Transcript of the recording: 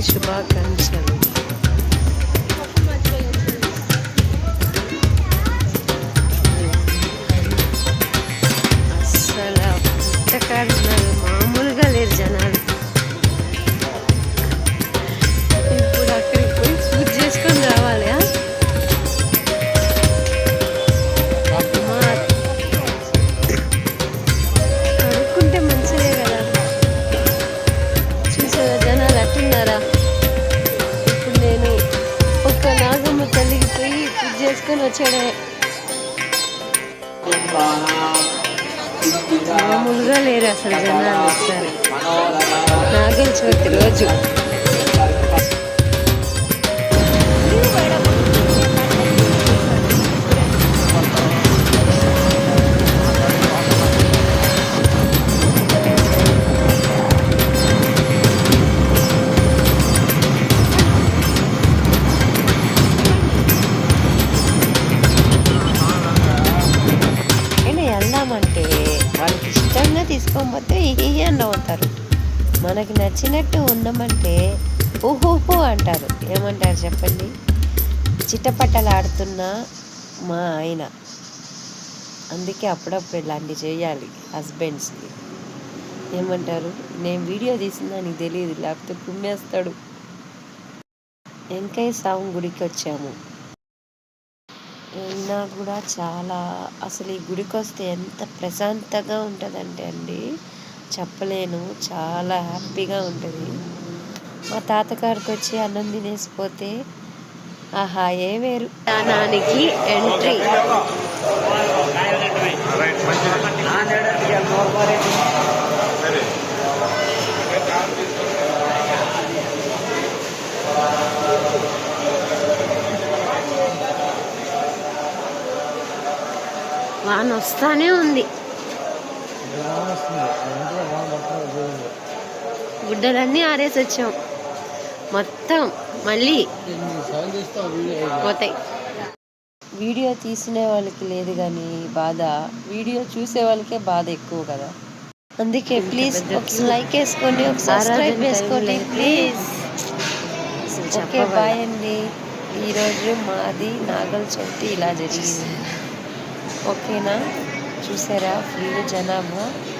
Shabbat and వేసుకొని వచ్చాడే. మామూలుగా లేరు అసలు జనాలు వస్తారు నాగల చవితి రోజు తీసుకోకపోతే ఈ అని అవుతారు మనకి నచ్చినట్టు ఉండమంటే ఊహూహు అంటారు. ఏమంటారు చెప్పండి? చిట్టపట్టలాడుతున్న మా ఆయన. అందుకే అప్పుడప్పుడు ఇలాంటివి చేయాలి హస్బెండ్స్కి. ఏమంటారు? నేను వీడియో తీసిందా నీకు తెలియదు లేకపోతే కుమ్మేస్తాడు. వెంకయ్య స్వామి గుడికి వచ్చాము అయినా కూడా చాలా అసలు ఈ గుడికి వస్తే ఎంత ప్రశాంతంగా ఉంటుందంటే అండి చెప్పలేను. చాలా హ్యాపీగా ఉంటుంది. మా తాతగారికి వచ్చి అన్నం తినేసిపోతే ఆహా ఏ వేరు. స్థానానికి ఎంట్రీ. వాన వస్తానే ఉంది. గుడ్డలన్నీ ఆరేసి వచ్చాం. మొత్తం మళ్ళీ పోతాయి. వీడియో తీసిన వాళ్ళకి లేదు కానీ బాధ. వీడియో చూసే వాళ్ళకే బాధ ఎక్కువ కదా. అందుకే ప్లీజ్ ఒక లైక్ వేసుకోండి ఒక సబ్స్క్రైబ్ చేసుకోండి ప్లీజ్ ఓకే బాయ్ అండి. ఈరోజు మాది నాగల చవితి ఇలా జరిగింది. ఓకేనా? చూసారా? ఫుల్ జనాభా.